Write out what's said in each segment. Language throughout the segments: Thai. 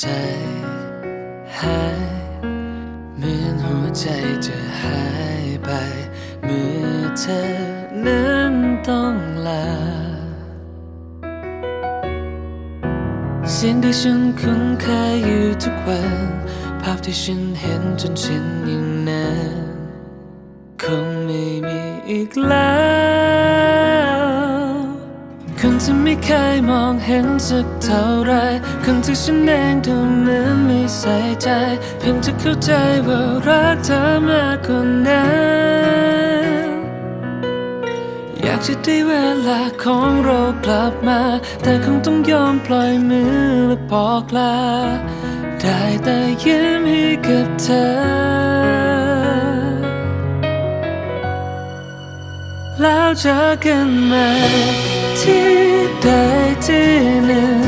ใจหายเหมือนหัวใจจะหายไป เมื่อเธอนั้นต้องลา เสียงที่ฉันคุ้นเคยอยู่ทุกวัน ภาพที่ฉันเห็นจนชินอย่างนั้น คงไม่มีอีกแล้ว คนที่ไม่เคยมองเห็นสักเท่าไร คนที่ฉันเองดูเหมือนไม่ใส่ใจ เพียงจะเข้าใจว่ารักเธอมากกว่านั้นอยากจะได้เวลาของเรากลับมา แต่คงต้องยอมปล่อยมือและบอกลา ได้แต่ยิ้มให้กับเธอแล้วเจอกันใหม่ที่ ใดที่หนึ่ง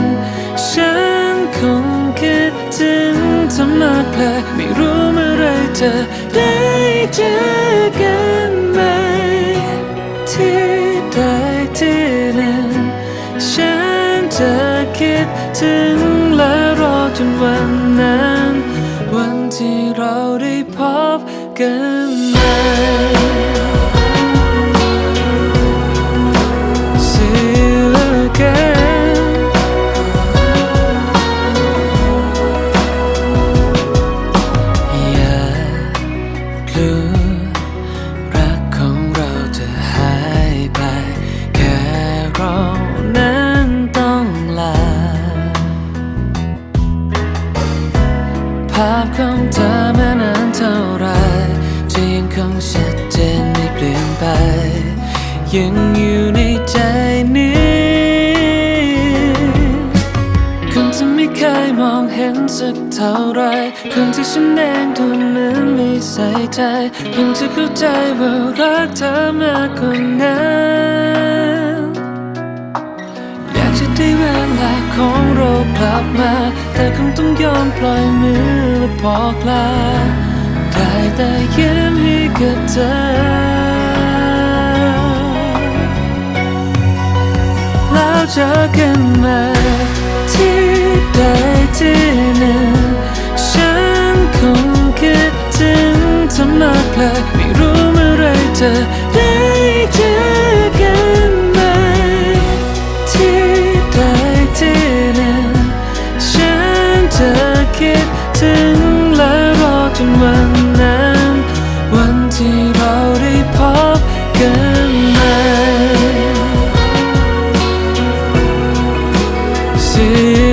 ฉันคงคิดถึงเธอมากเลยไม่รู้เมื่อไรจะได้เจอกันใหม่ที่ใดที่หนึ่ง ฉันจะคิดถึงและรอจนวันนั้น วันที่เราได้พบกันใหม่าพของเธอแม้นานเท่าไรจะยังคงชัดเจนไม่เปลี่ยนไป ยังอยู่ในใจนี้คนที่ไม่เคยมองเห็นสักเท่าไรคนที่ฉันเองดูเหมือนไม่ใส่ใจเพียงจะเข้าใจว่ารักเธอมากกว่านั้นอยากจะได้เวลาของเรากลับมา แต่คงต้องยอมปล่อยมือและบอกลาได้แต่ยิ้มให้กับเธอ แล้วเจอกันใหม่ที่ใดที่หนึ่งฉันคงคิดถึงเธอมากเลยไม่รู้เมื่อไรจะไจนวันนั้น วันที่เราได้พบกันมาสิ่